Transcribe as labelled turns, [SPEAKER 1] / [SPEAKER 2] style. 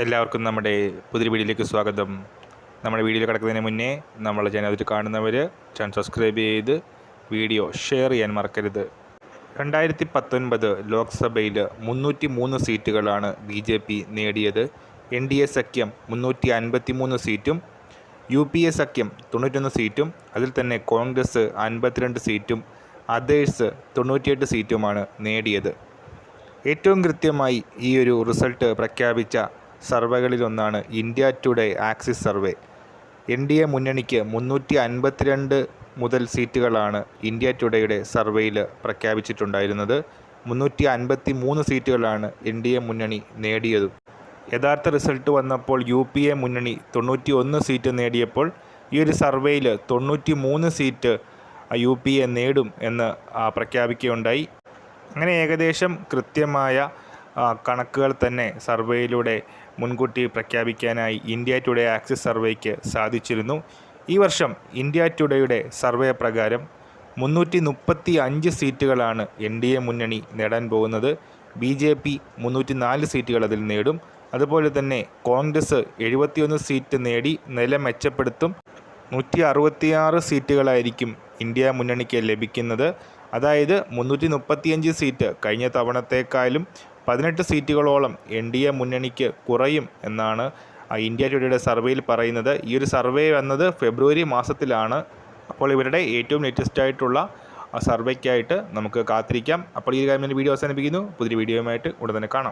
[SPEAKER 1] എല്ലാവർക്കും നമ്മുടെ പുതിയ വീഡിയോയിലേക്ക് സ്വാഗതം. നമ്മുടെ വീഡിയോ കിടക്കുന്നതിന് മുന്നേ നമ്മളെ ചാനൽ കാണുന്നവർ ചാനൽ സബ്സ്ക്രൈബ് ചെയ്ത് വീഡിയോ ഷെയർ ചെയ്യാൻ മറക്കരുത്. രണ്ടായിരത്തി പത്തൊൻപത് ലോക്സഭയിൽ മുന്നൂറ്റി മൂന്ന് സീറ്റുകളാണ് ബി ജെ പി നേടിയത്. എൻ ഡി എ സഖ്യം മുന്നൂറ്റി അൻപത്തി മൂന്ന് സീറ്റും യു പി എ സഖ്യം തൊണ്ണൂറ്റൊന്ന് സീറ്റും അതിൽ തന്നെ കോൺഗ്രസ് അൻപത്തിരണ്ട് സീറ്റും അതേഴ്സ് തൊണ്ണൂറ്റിയെട്ട് സീറ്റുമാണ് നേടിയത്. ഏറ്റവും കൃത്യമായി ഈ ഒരു റിസൾട്ട് പ്രഖ്യാപിച്ച സർവേകളിലൊന്നാണ് India Today Axis survey. N D A മുന്നണിക്ക് മുന്നൂറ്റി അൻപത്തിരണ്ട് മുതൽ സീറ്റുകളാണ് ഇന്ത്യ ടുഡേയുടെ സർവേയിൽ പ്രഖ്യാപിച്ചിട്ടുണ്ടായിരുന്നത്. മുന്നൂറ്റി അൻപത്തി മൂന്ന് സീറ്റുകളാണ് എൻ ഡി എ മുന്നണി നേടിയതും. യഥാർത്ഥ റിസൾട്ട് വന്നപ്പോൾ യു പി എ മുന്നണി തൊണ്ണൂറ്റി ഒന്ന് സീറ്റ് നേടിയപ്പോൾ ഈ ഒരു സർവേയിൽ തൊണ്ണൂറ്റി മൂന്ന് സീറ്റ് യു പി എ നേടും എന്ന് പ്രഖ്യാപിക്കുകയുണ്ടായി. അങ്ങനെ ഏകദേശം കൃത്യമായ കണക്കുകൾ തന്നെ സർവേയിലൂടെ മുൻകൂട്ടി പ്രഖ്യാപിക്കാനായി ഇന്ത്യ ടുഡേ ആക്സിസ് സർവേക്ക് സാധിച്ചിരുന്നു. ഈ വർഷം ഇന്ത്യ ടുഡേയുടെ സർവേ പ്രകാരം മുന്നൂറ്റി മുപ്പത്തി അഞ്ച് സീറ്റുകളാണ് എൻ ഡി എ മുന്നണി നേടാൻ പോകുന്നത്. ബി ജെ പി മുന്നൂറ്റി നാല് സീറ്റുകൾ അതിൽ നേടും. അതുപോലെ തന്നെ കോൺഗ്രസ് എഴുപത്തിയൊന്ന് സീറ്റ് നേടി നില മെച്ചപ്പെടുത്തും. നൂറ്റി അറുപത്തിയാറ് സീറ്റുകളായിരിക്കും ഇന്ത്യ മുന്നണിക്ക് ലഭിക്കുന്നത്. അതായത് മുന്നൂറ്റി മുപ്പത്തിയഞ്ച് സീറ്റ് കഴിഞ്ഞ തവണത്തേക്കാളും പതിനെട്ട് സീറ്റുകളോളം എൻ ഡി എ മുന്നണിക്ക് കുറയും എന്നാണ് ഇന്ത്യ ടുഡേയുടെ സർവേയിൽ പറയുന്നത്. ഈ ഒരു സർവേ വന്നത് ഫെബ്രുവരി മാസത്തിലാണ്. അപ്പോൾ ഇവരുടെ ഏറ്റവും ലേറ്റസ്റ്റ് ആയിട്ടുള്ള സർവേക്കായിട്ട് നമുക്ക് കാത്തിരിക്കാം. അപ്പോൾ ഈ കാര്യം വീഡിയോ അവസാനിപ്പിക്കുന്നു. പുതിയ വീഡിയോയുമായിട്ട് ഉടൻ തന്നെ കാണാം.